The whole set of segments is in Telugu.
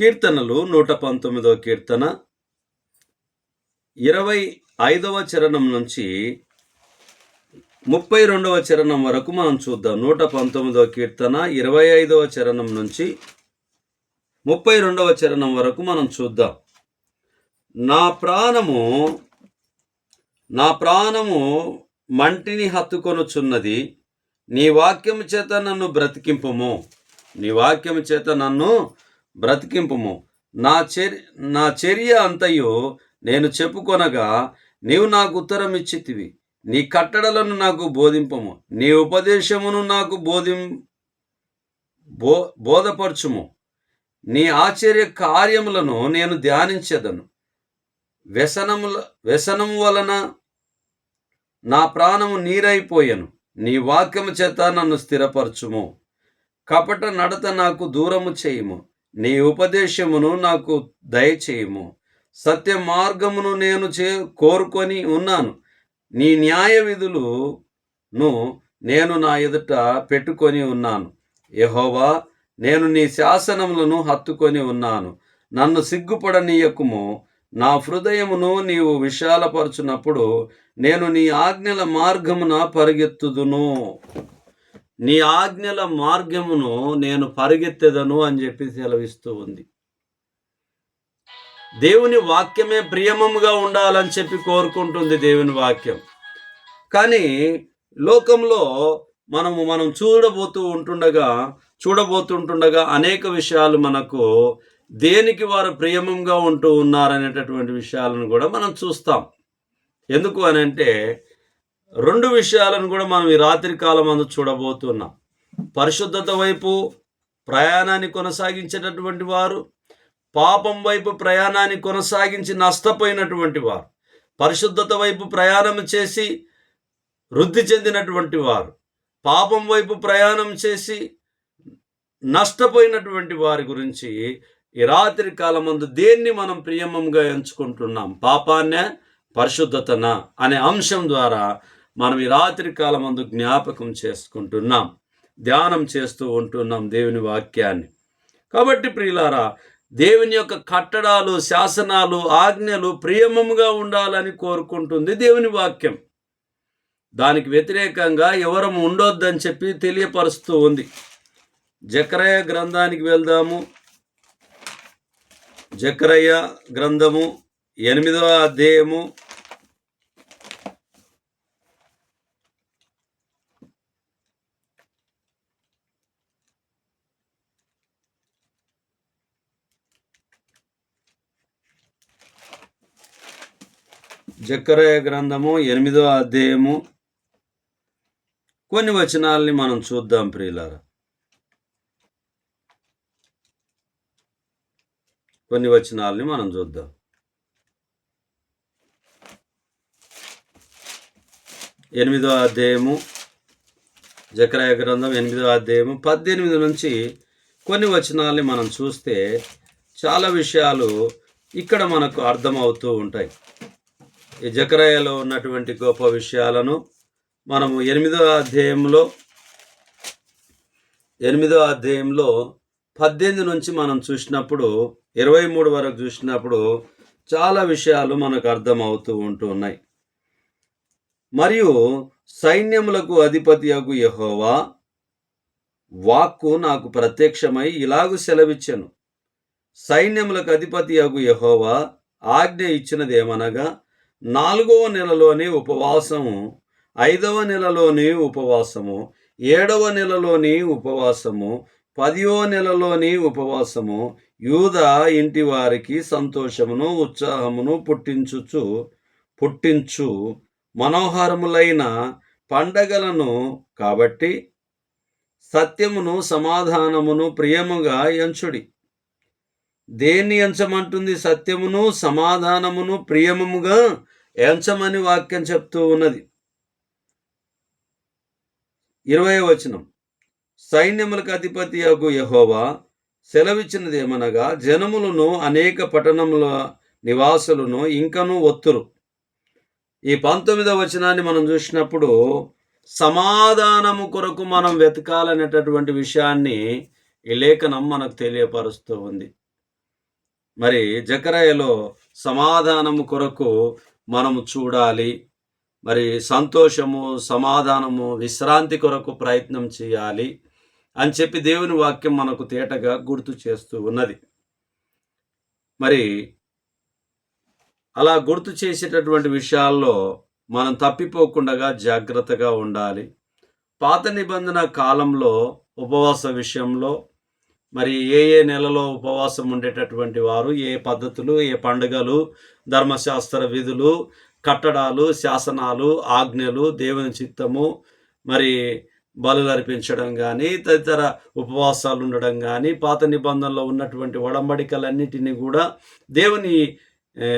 కీర్తనలు నూట పంతొమ్మిదవ కీర్తన. ఇరవై ఐదవ చరణం నుంచి ముప్పై రెండవ చరణం వరకు మనం చూద్దాం. నూట పంతొమ్మిదవ కీర్తన ఇరవై ఐదవ చరణం నుంచి ముప్పై రెండవ చరణం వరకు మనం చూద్దాం. నా ప్రాణము నా ప్రాణము మంటిని హత్తుకొనుచున్నది. నీ వాక్యము చేత నన్ను బ్రతికింపుము. నీ వాక్యము చేత నన్ను బ్రతికింపుము. నా చర్య నా చర్య అంతయు నేను చెప్పుకొనగా నీవు నాకు ఉత్తరం ఇచ్చితివి నీ కట్టడలను నాకు బోధింపము. నీ ఉపదేశమును నాకు బోధిం బో బోధపరచుము. నీ ఆశ్చర్య కార్యములను నేను ధ్యానించదను. వ్యసనముల వ్యసనము వలన నా ప్రాణము నీరైపోయాను. నీ వాక్యము చేత నన్ను స్థిరపరచుము. కపట నడత నాకు దూరము చేయుము. నీ ఉపదేశమును నాకు దయచేయుము. సత్య మార్గమును నేను చే కోరుకొని ఉన్నాను. నీ న్యాయ విధులను నేను నా ఎదుట పెట్టుకొని ఉన్నాను. యహోవా నేను నీ శాసనములను హత్తుకొని ఉన్నాను. నన్ను సిగ్గుపడనీయకుము. నా హృదయమును నీవు విశాలపరచునప్పుడు నేను నీ ఆజ్ఞల మార్గమున పరిగెత్తుదును. నీ ఆజ్ఞల మార్గమును నేను పరిగెత్తెదను అని చెప్పి సెలవిస్తూ ఉంది. దేవుని వాక్యమే ప్రియమముగా ఉండాలని చెప్పి కోరుకుంటుంది దేవుని వాక్యం. కానీ లోకంలో మనము మనం చూడబోతూ ఉంటుండగా చూడబోతుంటుండగా అనేక విషయాలు మనకు దేనికి వారు ప్రియమంగా ఉంటూ ఉన్నారనేటటువంటి విషయాలను కూడా మనం చూస్తాం. ఎందుకు అని అంటే రెండు విషయాలను కూడా మనం ఈ రాత్రి కాలం అందు చూడబోతున్నాం. పరిశుద్ధత వైపు ప్రయాణాన్ని కొనసాగించేటటువంటి వారు పాపం వైపు ప్రయాణాన్ని కొనసాగించి నష్టపోయినటువంటి వారు పరిశుద్ధత వైపు ప్రయాణం చేసి వృద్ధి చెందినటువంటి వారు పాపం వైపు ప్రయాణం చేసి నష్టపోయినటువంటి వారి గురించి ఈ రాత్రి కాలమందు దేన్ని మనం ప్రియమంగా ఎంచుకుంటున్నాం? పాపాన్నే పరిశుద్ధతన? అనే అంశం ద్వారా మనం ఈ రాత్రి అందు జ్ఞాపకం చేసుకుంటున్నాం ధ్యానం చేస్తూ ఉంటున్నాం దేవుని వాక్యాన్ని. కాబట్టి ప్రియులారా దేవుని యొక్క కట్టడాలు శాసనాలు ఆజ్ఞలు ప్రియమముగా ఉండాలని కోరుకుంటుంది దేవుని వాక్యం. దానికి వ్యతిరేకంగా ఎవరం ఉండొద్దని చెప్పి తెలియపరుస్తూ ఉంది. జకరయ గ్రంథానికి వెళ్దాము. జకరయ్య గ్రంథము ఎనిమిదవ అధ్యాయము జక్కరయ గ్రంథము ఎనిమిదవ అధ్యాయము. కొన్ని వచనాల్ని మనం చూద్దాం ప్రియులారా. కొన్ని వచనాల్ని మనం చూద్దాం. ఎనిమిదో అధ్యాయము జకరాయ గ్రంథం ఎనిమిదో అధ్యాయము పద్దెనిమిది నుంచి కొన్ని వచనాల్ని మనం చూస్తే చాలా విషయాలు ఇక్కడ మనకు అర్థమవుతూ ఉంటాయి. జకరాయలో ఉన్నటువంటి గొప్ప విషయాలను మనము ఎనిమిదో అధ్యాయంలో ఎనిమిదో అధ్యాయంలో పద్దెనిమిది నుంచి మనం చూసినప్పుడు ఇరవై మూడు వరకు చూసినప్పుడు చాలా విషయాలు మనకు అర్థమవుతూ ఉంటూ ఉన్నాయి. మరియు సైన్యములకు అధిపతి అగు యహోవా వాక్కు నాకు ప్రత్యక్షమై ఇలాగు సెలవిచ్చెను. సైన్యములకు అధిపతి అగు యహోవా ఆజ్ఞ ఇచ్చినదేమనగా నాలుగవ నెలలోని ఉపవాసము ఐదవ నెలలోని ఉపవాసము ఏడవ నెలలోని ఉపవాసము పదివో నెలలోని ఉపవాసము యూద ఇంటి వారికి సంతోషమును ఉత్సాహమును పుట్టించుచు పుట్టించు మనోహరములైన పండగలను కాబట్టి సత్యమును సమాధానమును ప్రియముగా ఎంచుడి. దేన్ని ఎంచమంటుంది సత్యమును సమాధానమును ప్రియముగా ఎంచమని వాక్యం చెప్తూ ఉన్నది. ఇరవై వచనం. సైన్యములకు అధిపతి అగు యహోవా సెలవిచ్చినది ఏమనగా జనములను అనేక పట్టణముల నివాసులను ఇంకను ఒత్తురు. ఈ పంతొమ్మిదవ వచనాన్ని మనం చూసినప్పుడు సమాధానము కొరకు మనం వెతకాలనేటటువంటి విషయాన్ని ఈ లేఖనం మనకు తెలియపరుస్తూ ఉంది. మరి జకరయలో సమాధానము కొరకు మనము చూడాలి. మరి సంతోషము సమాధానము విశ్రాంతి కొరకు ప్రయత్నం చేయాలి అని చెప్పి దేవుని వాక్యం మనకు తేటగా గుర్తు చేస్తూ ఉన్నది. మరి అలా గుర్తు చేసేటటువంటి విషయాల్లో మనం తప్పిపోకుండా జాగ్రత్తగా ఉండాలి. పాత నిబంధన కాలంలో ఉపవాస విషయంలో మరి ఏ ఏ నెలలో ఉపవాసం ఉండేటటువంటి వారు ఏ పద్ధతులు ఏ పండుగలు ధర్మశాస్త్ర విధులు కట్టడాలు శాసనాలు ఆజ్ఞలు దేవుని చిత్తము మరి బలు అర్పించడం కానీ తదితర ఉపవాసాలు ఉండడం కానీ పాత నిబంధనలో ఉన్నటువంటి ఒడంబడికలన్నిటినీ కూడా దేవుని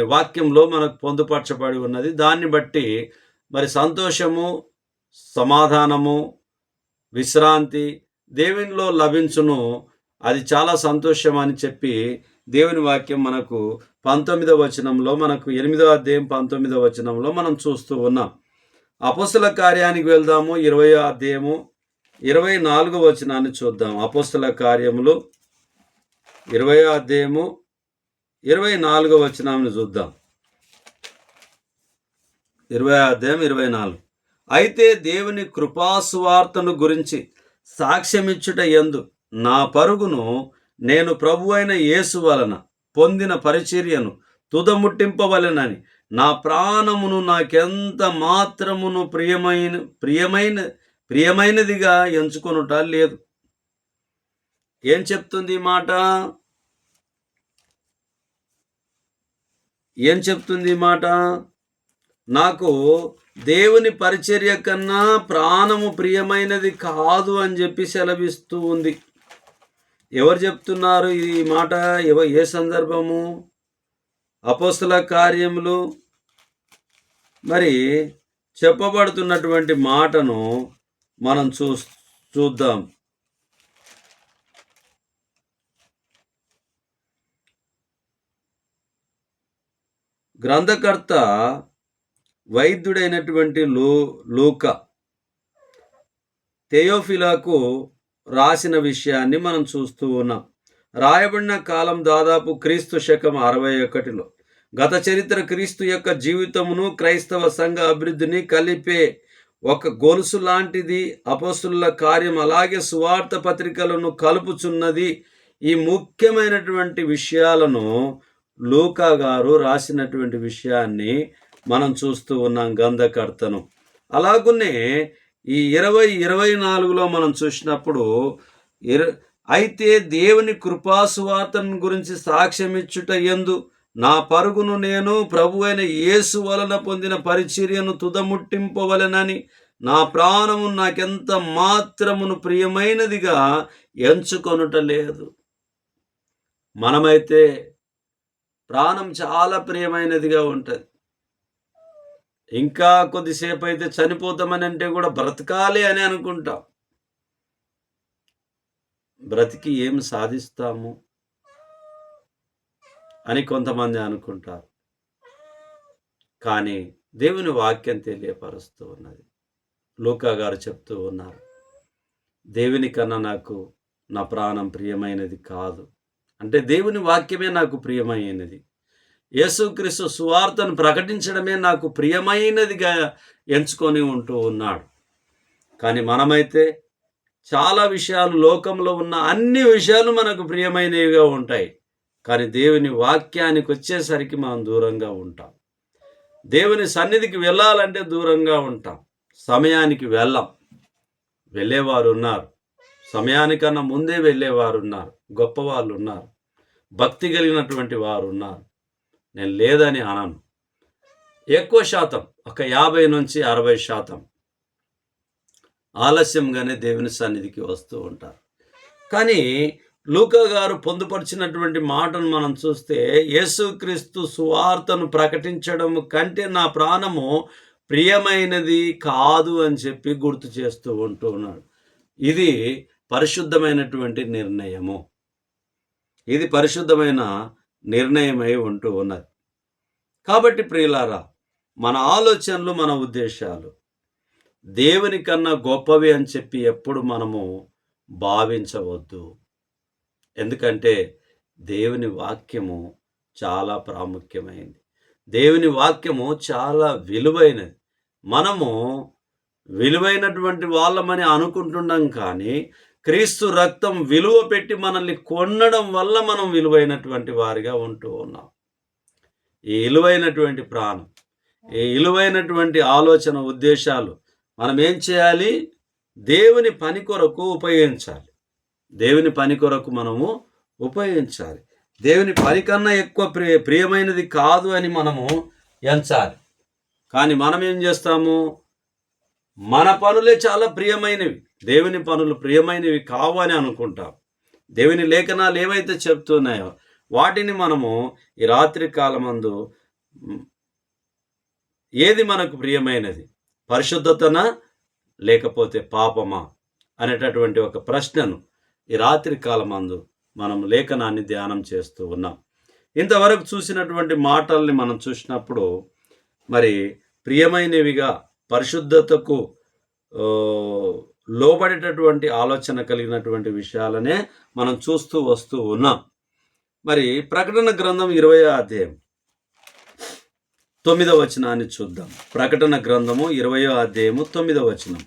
వాక్యంలో మనకు పొందుపరచబడి ఉన్నది. దాన్ని బట్టి మరి సంతోషము సమాధానము విశ్రాంతి దేవునిలో లభించును అది చాలా సంతోషం అని చెప్పి దేవుని వాక్యం మనకు పంతొమ్మిదవ వచనంలో మనకు ఎనిమిదవ అధ్యాయం పంతొమ్మిదవ వచనంలో మనం చూస్తూ ఉన్నాం. అపోస్తుల కార్యానికి వెళ్దాము ఇరవై అధ్యాయము ఇరవై నాలుగో వచనాన్ని చూద్దాం. అపోస్తుల కార్యములు ఇరవై అధ్యాయము ఇరవై నాలుగో వచనాన్ని చూద్దాం. ఇరవై అధ్యాయం ఇరవై నాలుగు. అయితే దేవుని కృపాసువార్తను గురించి సాక్ష్యమిచ్చుట ఎందు నా పరుగును నేను ప్రభు అయిన యేసు వలన పొందిన పరిచర్యను తుదముట్టింపవలెనని. నా ప్రాణమును నాకెంత మాత్రమును ప్రియమైన ప్రియమైన ప్రియమైనదిగా ఎంచుకొనుట లేదు. ఏం చెప్తుంది ఈ మాట? ఏం చెప్తుంది ఈ మాట? నాకు దేవుని పరిచర్య కన్నా ప్రాణము ప్రియమైనది కాదు అని చెప్పి సెలవిస్తూ ఉంది. ఎవరు చెప్తున్నారు ఈ మాట? ఎవ ఏ సందర్భము? అపోస్తుల కార్యములు. మరి చెప్పబడుతున్నటువంటి మాటను మనం చూ చూద్దాం. గ్రంథకర్త వైద్యుడైనటువంటి లూ లూక. తెయోఫిలాకు రాసిన విషయాన్ని మనం చూస్తూ ఉన్నాం. రాయబడిన కాలం దాదాపు క్రీస్తు శకం అరవై ఒకటిలో. గత చరిత్ర క్రీస్తు యొక్క జీవితమును క్రైస్తవ సంఘ అభివృద్ధిని కలిపే ఒక గొలుసు లాంటిది అపస్సుల కార్యం అలాగే సువార్త పత్రికలను కలుపుచున్నది ఈ ముఖ్యమైనటువంటి విషయాలను లూకా గారు రాసినటువంటి విషయాన్ని మనం చూస్తూ ఉన్నాం. గంధకర్తను అలాగునే ఈ ఇరవై ఇరవై నాలుగులో మనం చూసినప్పుడు ఇర అయితే దేవుని కృపాసువార్తను గురించి సాక్ష్యమిచ్చుట ఎందు నా పరుగును నేను ప్రభు అయిన యేసు వలన పొందిన పరిచర్యను తుదముట్టింపవలెనని నా ప్రాణము నాకెంత మాత్రమును ప్రియమైనదిగా ఎంచుకొనుట లేదు. మనమైతే ప్రాణం చాలా ప్రియమైనదిగా ఉంటుంది. ఇంకా కొద్దిసేపు అయితే చనిపోతామని అంటే కూడా బ్రతకాలి అని అనుకుంటాం. బ్రతికి ఏం సాధిస్తాము అని కొంతమంది అనుకుంటారు. కానీ దేవుని వాక్యం తెలియపరుస్తూ ఉన్నది. లూకా గారు చెప్తూ ఉన్నారు దేవుని కన్నా నాకు నా ప్రాణం ప్రియమైనది కాదు. అంటే దేవుని వాక్యమే నాకు ప్రియమైనది. యేసుక్రీస్తు సువార్తను ప్రకటించడమే నాకు ప్రియమైనదిగా ఎంచుకొని ఉంటూ ఉన్నాడు. కానీ మనమైతే చాలా విషయాలు లోకంలో ఉన్న అన్ని విషయాలు మనకు ప్రియమైనవిగా ఉంటాయి. కానీ దేవుని వాక్యానికి వచ్చేసరికి మనం దూరంగా ఉంటాం. దేవుని సన్నిధికి వెళ్ళాలంటే దూరంగా ఉంటాం. సమయానికి వెళ్ళం. వెళ్ళేవారు ఉన్నారు సమయానికన్నా ముందే వెళ్ళేవారు ఉన్నారు గొప్పవాళ్ళు ఉన్నారు భక్తి కలిగినటువంటి వారు ఉన్నారు నేను లేదని అనను. ఎక్కువ శాతం ఒక యాభై నుంచి అరవై శాతం ఆలస్యంగానే దేవుని సన్నిధికి వస్తూ ఉంటారు. కానీ లూకా గారు పొందుపరిచినటువంటి మాటను మనం చూస్తే యేసుక్రీస్తు సువార్తను ప్రకటించడం కంటే నా ప్రాణము ప్రియమైనది కాదు అని చెప్పి గుర్తు చేస్తూ ఉంటూ ఉన్నాడు. ఇది పరిశుద్ధమైనటువంటి నిర్ణయము. ఇది పరిశుద్ధమైన నిర్ణయమై ఉంటూ ఉన్నది. కాబట్టి ప్రియులారా మన ఆలోచనలు మన ఉద్దేశాలు దేవుని కన్నా గొప్పవి అని చెప్పి ఎప్పుడు మనము భావించవద్దు. ఎందుకంటే దేవుని వాక్యము చాలా ప్రాముఖ్యమైనది దేవుని వాక్యము చాలా విలువైనది. మనము విలువైనటువంటి వాళ్ళమని అనుకుంటున్నాం కానీ క్రీస్తు రక్తం విలువ పెట్టి మనల్ని కొనడం వల్ల మనం విలువైనటువంటి వారిగా ఉంటూ ఉన్నాం. ఈ విలువైనటువంటి ప్రాణం ఈ విలువైనటువంటి ఆలోచన ఉద్దేశాలు మనం ఏం చేయాలి? దేవుని పని కొరకు ఉపయోగించాలి. దేవుని పని కొరకు మనము ఉపయోగించాలి. దేవుని పని కన్నా ఎక్కువ ప్రియ ప్రియమైనది కాదు అని మనము ఎంచాలి. కానీ మనం ఏం చేస్తాము? మన పనులే చాలా ప్రియమైనవి. దేవుని పనులు ప్రియమైనవి కావు అని అనుకుంటాం. దేవుని లేఖనాలు ఏవైతే చెప్తున్నాయో వాటిని మనము ఈ రాత్రి కాలమందు ఏది మనకు ప్రియమైనది? పరిశుద్ధతన? లేకపోతే పాపమా? అనేటటువంటి ఒక ప్రశ్నను ఈ రాత్రి కాలమందు మనం లేఖనాన్ని ధ్యానం చేస్తూ ఉన్నాం. ఇంతవరకు చూసినటువంటి మాటల్ని మనం చూసినప్పుడు మరి ప్రియమైనవిగా పరిశుద్ధతకు లోబడేటటువంటి ఆలోచన కలిగినటువంటి విషయాలనే మనం చూస్తూ వస్తూ ఉన్నాం. మరి ప్రకటన గ్రంథం ఇరవై అధ్యాయం తొమ్మిదవ వచనాన్ని చూద్దాం. ప్రకటన గ్రంథము ఇరవయో అధ్యాయము తొమ్మిదవ వచనం.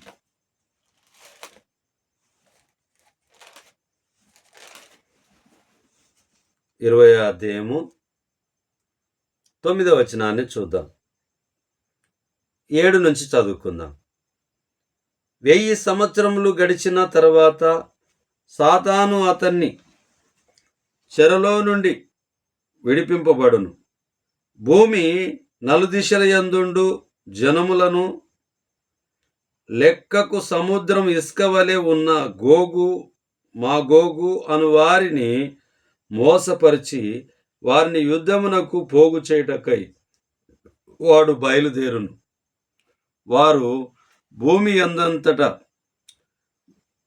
ఇరవై అధ్యాయము తొమ్మిదవ వచనాన్ని చూద్దాం. ఏడు నుంచి చదువుకుందాం. వెయ్యి సంవత్సరములు గడిచిన తర్వాత సాతాను అతన్ని చెరలో నుండి విడిపింపబడును. భూమి నలుదిశల యందుండు జనములను లెక్కకు సముద్రం ఇసుక వలె ఉన్న గోగు మా గోగు అను వారిని మోసపరిచి వారిని యుద్ధమునకు పోగు చేయుటకై వాడు బయలుదేరును. వారు భూమి అందంతట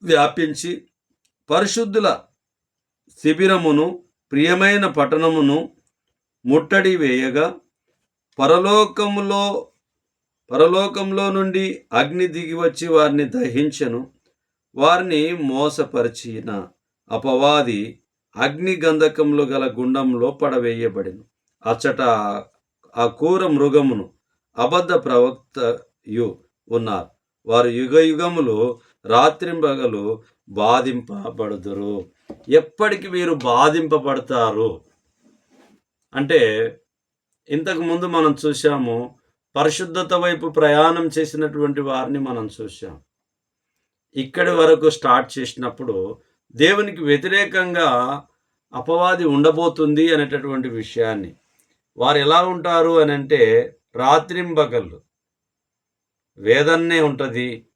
వ్యాపించి పరిశుద్ధుల శిబిరమును ప్రియమైన పట్టణమును ముట్టడి వేయగా పరలోకములో పరలోకంలో నుండి అగ్ని దిగి వచ్చి వారిని దహించను. వారిని మోసపరిచిన అపవాది అగ్ని గంధకంలో గల గుండంలో పడవేయబడిను. అచ్చట ఆ కూర మృగమును అబద్ధ ప్రవక్త యు ఉన్నారు. వారు యుగ యుగములు రాత్రింబగలు బాధింపబడుదురు. ఎప్పటికి వీరు బాధింపబడతారు? అంటే ఇంతకు ముందు మనం చూసాము పరిశుద్ధత వైపు ప్రయాణం చేసినటువంటి వారిని మనం చూసాం ఇక్కడి వరకు స్టార్ట్ చేసినప్పుడు దేవునికి వ్యతిరేకంగా అపవాది ఉండబోతుంది అనేటటువంటి విషయాన్ని. వారు ఎలా ఉంటారు అని అంటే రాత్రింబగళ్ళు వేదన్నే ఉంటుంది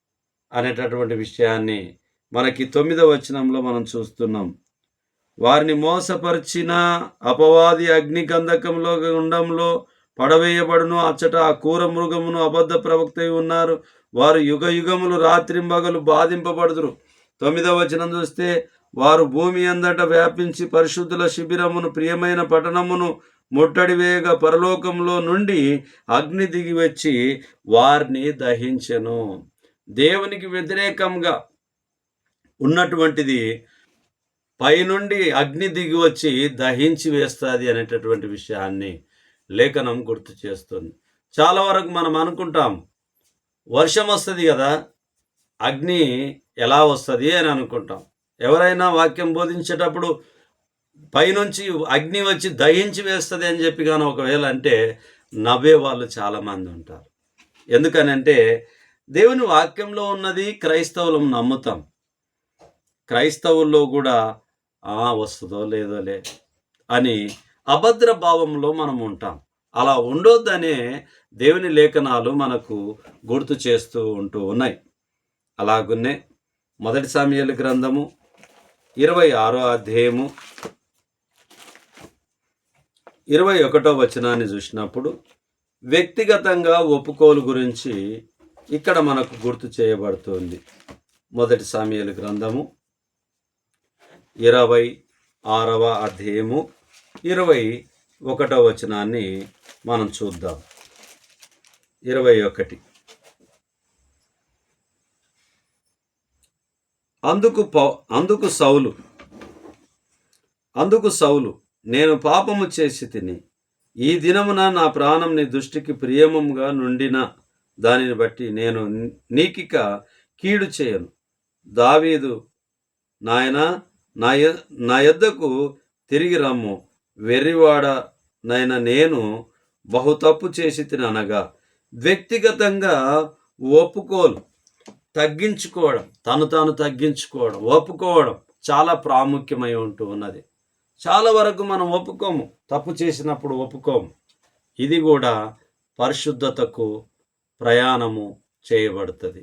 అనేటటువంటి విషయాన్ని మనకి తొమ్మిదవ వచనంలో మనం చూస్తున్నాం. వారిని మోసపరిచిన అపవాది అగ్ని గంధకంలో గుండంలో పడవేయబడును అచ్చట ఆ కూర మృగమును అబద్ధ ప్రవక్త ఉన్నారు. వారు యుగ యుగములు రాత్రింబగలు బాధింపబడుదురు. తొమ్మిదవ వచనం చూస్తే వారు భూమి అందట వ్యాపించి పరిశుద్ధుల శిబిరమును ప్రియమైన పట్టణమును ముట్టడి వేగ పరలోకంలో నుండి అగ్ని దిగి వచ్చి వారిని దహించెను. దేవునికి వ్యతిరేకంగా ఉన్నటువంటిది పైనుండి అగ్ని దిగి వచ్చి దహించి వేస్తుంది అనేటటువంటి విషయాన్ని లేఖనం గుర్తు చేస్తుంది. చాలా వరకు మనం అనుకుంటాం వర్షం వస్తుంది కదా అగ్ని ఎలా వస్తుంది అని అనుకుంటాం. ఎవరైనా వాక్యం బోధించేటప్పుడు పైనుంచి అగ్ని వచ్చి దహించి వేస్తుంది అని చెప్పి కానీ ఒకవేళ అంటే నవ్వే వాళ్ళు చాలామంది ఉంటారు. ఎందుకనంటే దేవుని వాక్యంలో ఉన్నది క్రైస్తవులం నమ్ముతాం. క్రైస్తవుల్లో కూడా ఆ వస్తుందో లేదోలే అని అభద్ర భావంలో మనం ఉంటాం. అలా ఉండొద్దనే దేవుని లేఖనాలు మనకు గుర్తు చేస్తూ ఉంటూ ఉన్నాయి. అలాగున్నే మొదటి సామ్యాల గ్రంథము ఇరవై ఆరో అధ్యాయము ఇరవై ఒకటో వచనాన్ని చూసినప్పుడు వ్యక్తిగతంగా ఒప్పుకోలు గురించి ఇక్కడ మనకు గుర్తు చేయబడుతుంది. మొదటి సామ్యాల గ్రంథము ఇరవై ఆరవ అధ్యాయము ఇరవై ఒకటో వచనాన్ని మనం చూద్దాం. ఇరవై ఒకటి. అందుకు పౌ అందుకు సౌలు అందుకు సౌలు నేను పాపము చేసి తిని ఈ దినమున నా ప్రాణం నీ దృష్టికి ప్రియముగా నుండిన దానిని బట్టి నేను నీకిక కీడు చేయను. దావీదు నాయన నా నా యొద్దకు తిరిగి రమ్ము. వెర్రివాడ నైనా నేను బహు తప్పు చేసి తిని అనగా వ్యక్తిగతంగా ఒప్పుకోలు తగ్గించుకోవడం తను తాను తగ్గించుకోవడం ఒప్పుకోవడం చాలా ప్రాముఖ్యమై ఉంటూ ఉన్నది. చాలా వరకు మనం ఒప్పుకోము. తప్పు చేసినప్పుడు ఒప్పుకోము. ఇది కూడా పరిశుద్ధతకు ప్రయాణము చేయబడుతుంది.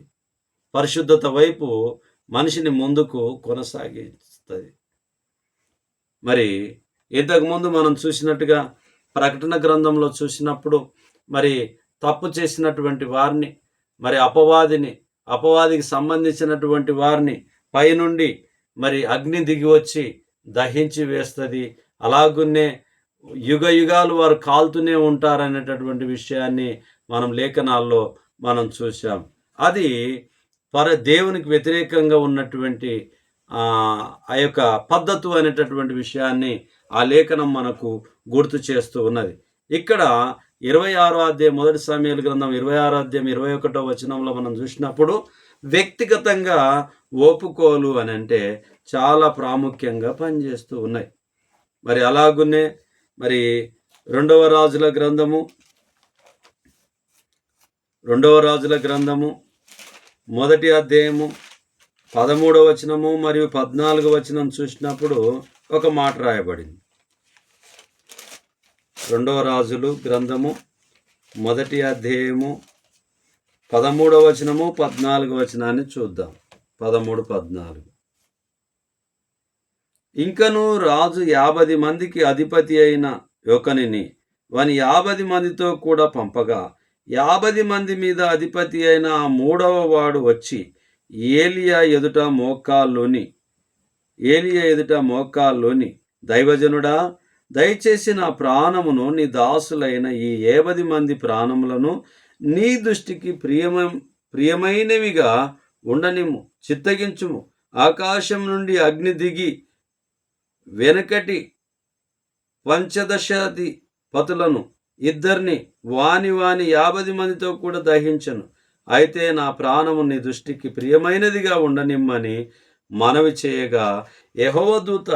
పరిశుద్ధత వైపు మనిషిని ముందుకు కొనసాగిస్తుంది. మరి ఇంతకుముందు మనం చూసినట్టుగా ప్రకటన గ్రంథంలో చూసినప్పుడు మరి తప్పు చేసినటువంటి వారిని మరి అపవాదిని అపవాదికి సంబంధించినటువంటి వారిని పైనుండి మరి అగ్ని దిగి వచ్చి దహించి వేస్తుంది. అలాగున్నే యుగ యుగాలు వారు కాలుతూనే ఉంటారనేటటువంటి విషయాన్ని మనం లేఖనాల్లో మనం చూసాం అది పర దేవునికి వ్యతిరేకంగా ఉన్నటువంటి ఆ యొక్క పద్ధతు అనేటటువంటి విషయాన్ని ఆ లేఖనం మనకు గుర్తు చేస్తూ ఉన్నది. ఇక్కడ ఇరవై ఆరో అధ్యాయం మొదటి సమయాల గ్రంథం ఇరవై ఆరో అధ్యాయం ఇరవై ఒకటో వచనంలో మనం చూసినప్పుడు వ్యక్తిగతంగా ఒప్పుకోలు అని అంటే చాలా ప్రాముఖ్యంగా పనిచేస్తూ ఉన్నాయి. మరి అలాగునే మరి రెండవ రాజుల గ్రంథము రెండవ రాజుల గ్రంథము మొదటి అధ్యాయము పదమూడవ వచనము మరియు పద్నాలుగు వచనం చూసినప్పుడు ఒక మాట రాయబడింది. రెండవ రాజులు గ్రంథము మొదటి అధ్యాయము పదమూడవ వచనము పద్నాలుగు వచనాన్ని చూద్దాం. పదమూడు పద్నాలుగు. ఇంకను రాజు యాభై మందికి అధిపతి అయిన యొకనిని వాని యాభై మందితో కూడా పంపగా యాభై మంది మీద అధిపతి అయిన ఆ మూడవ వాడు వచ్చి ఏలియా ఎదుట మోకాల్లోని ఏలియా ఎదుట మోకాల్లోని దైవజనుడా దయచేసి నా ప్రాణమును నీ దాసులైన ఈ ఏబది మంది ప్రాణములను నీ దృష్టికి ప్రియమ ప్రియమైనవిగా ఉండనిము చిత్తగించుము. ఆకాశం నుండి అగ్ని దిగి వెనకటి పంచదశాది పతులను ఇద్దరిని వాని వాని యాభై మందితో కూడా దహించను. అయితే నా ప్రాణము నీ దృష్టికి ప్రియమైనదిగా ఉండనిమ్మని మనవి చేయగా యహోవదూత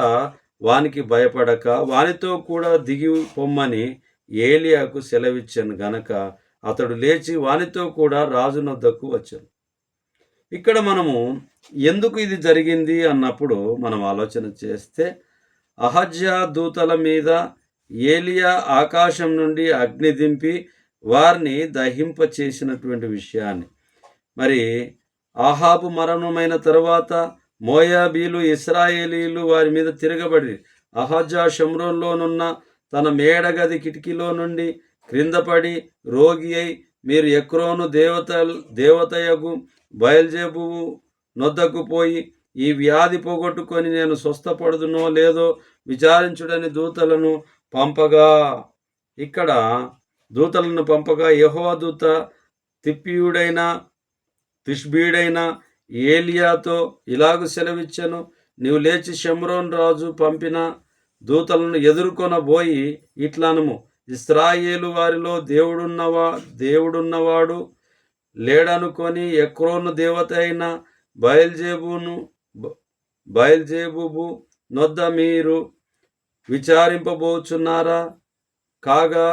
వానికి భయపడక వానితో కూడా దిగి పొమ్మని ఏలియాకు సెలవిచ్చాను గనక అతడు లేచి వానితో కూడా రాజునొద్దకు వచ్చాను ఇక్కడ మనము ఎందుకు ఇది జరిగింది అన్నప్పుడు మనం ఆలోచన చేస్తే అహజ్యా దూతల మీద ఏలియా ఆకాశం నుండి అగ్ని దింపి వారిని దహింప చేసినటువంటి విషయాన్ని. మరి ఆహాబు మరణమైన తరువాత మోయాబీలు ఇస్రాయేలీలు వారి మీద తిరగబడి అహజా షమ్రోన్లోనున్న తన మేడగది కిటికీలో నుండి క్రిందపడి రోగి అయి మీరు ఎక్రోను దేవత దేవతయకు బయలుజేబువు నొద్దకు పోయి ఈ వ్యాధి పోగొట్టుకొని నేను స్వస్థపడుదునో లేదో విచారించుడని దూతలను పంపగా. ఇక్కడ దూతలను పంపగా యహోవా దూత తిప్పియుడైన తిష్బీడైన ఏలియాతో ఇలాగు సెలవిచ్చాను నీవు లేచి షమ్రోన్ రాజు పంపిన దూతలను ఎదుర్కొనబోయి ఇట్లానము. ఇస్రాయేలు వారిలో దేవుడున్నవా దేవుడున్నవాడు లేడనుకొని ఎక్రోను దేవత అయిన బయల్జేబును బ- బయల్జేబుబు నొద్ద మీరు విచారింపబోచున్నారా? కాగా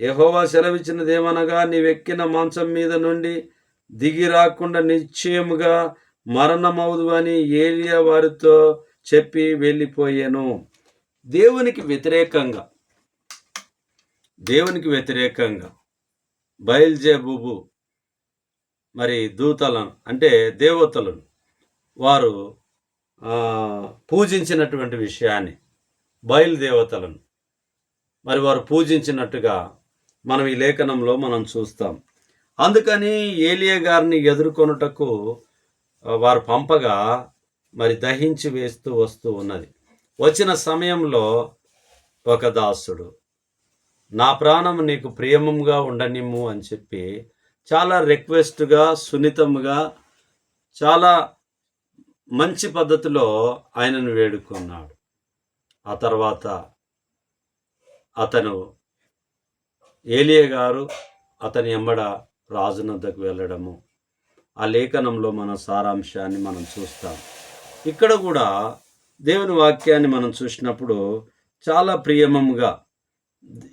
యహోవా సెలవిచ్చినదేమనగా నీవెక్కిన మంచం మీద నుండి దిగి రాకుండా నిశ్చయముగా మరణమవుదు అని ఏలియా వారితో చెప్పి వెళ్ళిపోయాను. దేవునికి వ్యతిరేకంగా దేవునికి వ్యతిరేకంగా బయల్జేబుబు మరి దూతలను అంటే దేవతలను వారు పూజించినటువంటి విషయాన్ని బయలుదేవతలను మరి వారు పూజించినట్టుగా మనం ఈ లేఖనంలో మనం చూస్తాం. అందుకని ఏలియా గారిని ఎదుర్కొనుటకు వారు పంపగా మరి దహించి వేస్తూ వస్తూ ఉన్నది. వచ్చిన సమయంలో ఒక దాసుడు నా ప్రాణం నీకు ప్రియమంగా ఉండనిమ్ము అని చెప్పి చాలా రిక్వెస్ట్గా సున్నితంగా చాలా మంచి పద్ధతిలో ఆయనను వేడుకున్నాడు. ఆ తర్వాత అతను ఏలియ గారు అతని ఎంబడ రాజునద్దకు వెళ్ళడము. ఆ లేఖనంలో మన సారాంశాన్ని మనం చూస్తాం. ఇక్కడ కూడా దేవుని వాక్యాన్ని మనం చూసినప్పుడు చాలా ప్రియమముగా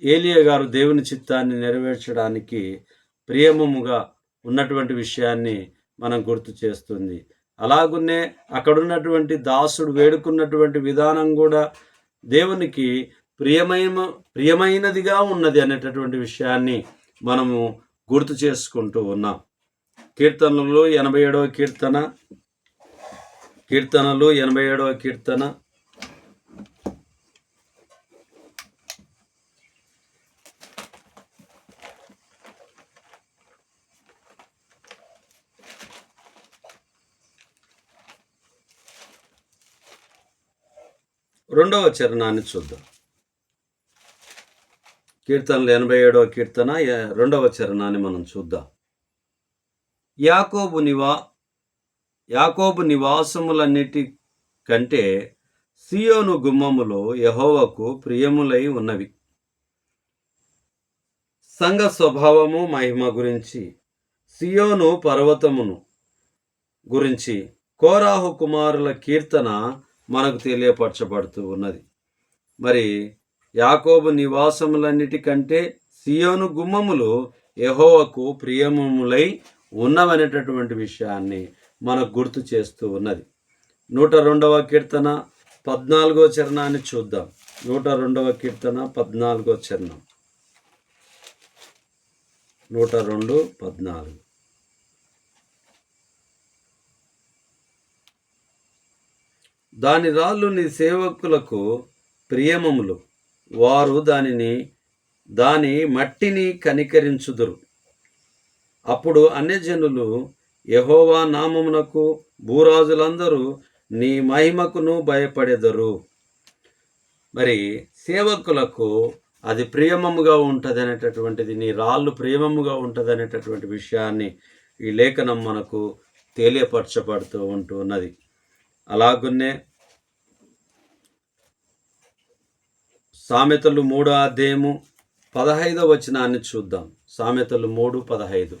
ఏలియ గారు దేవుని చిత్తాన్ని నెరవేర్చడానికి ప్రియమముగా ఉన్నటువంటి విషయాన్ని మనం గుర్తు చేస్తుంది. అలాగునే అక్కడున్నటువంటి దాసుడు వేడుకున్నటువంటి విధానం కూడా దేవునికి ప్రియమైన ప్రియమైనదిగా ఉన్నది అనేటటువంటి విషయాన్ని మనము గుర్తు చేసుకుంటూ ఉన్నాం. కీర్తనలు ఎనభై ఏడవ కీర్తన కీర్తనలు ఎనభై ఏడవ కీర్తన రెండవ చరణాన్ని చూద్దాం. కీర్తనలు ఎనభై ఏడవ కీర్తన రెండవ చరణాన్ని మనం చూద్దాం. యాకోబు నివా యాకోబు నివాసములన్నిటి కంటే సియోను గుమ్మములు యహోవకు ప్రియములై ఉన్నవి. సంఘ స్వభావము మహిమ గురించి సియోను పర్వతమును గురించి కోరాహు కుమారుల కీర్తన మనకు తెలియపరచబడుతూ ఉన్నది. మరి యాకోబు నివాసములన్నిటికంటే సియోను గుమ్మములు యహోవకు ప్రియములై ఉన్నవనేటటువంటి విషయాన్ని మనకు గుర్తు చేస్తూ ఉన్నది. నూట రెండవ కీర్తన పద్నాలుగో చరణాన్ని చూద్దాం. నూట రెండవ కీర్తన పద్నాలుగో చరణం. నూట రెండు పద్నాలుగు. దాని రాళ్ళు నీ సేవకులకు ప్రియమములు వారు దానిని దాని మట్టిని కనికరించుదురు. అప్పుడు అన్యజనులు యహోవా నామమునకు భూరాజులందరూ నీ మహిమకును భయపడెదరు. మరి సేవకులకు అది ప్రియమముగా ఉంటుంది అనేటటువంటిది నీ రాళ్ళు ప్రియమముగా ఉంటుంది అనేటటువంటి విషయాన్ని ఈ లేఖనం మనకు తెలియపరచబడుతూ ఉంటున్నది. అలాగున్నే సామెతలు మూడో అధ్యాయము పదహైదో వచనాన్ని చూద్దాం. సామెతలు మూడు పదహైదు.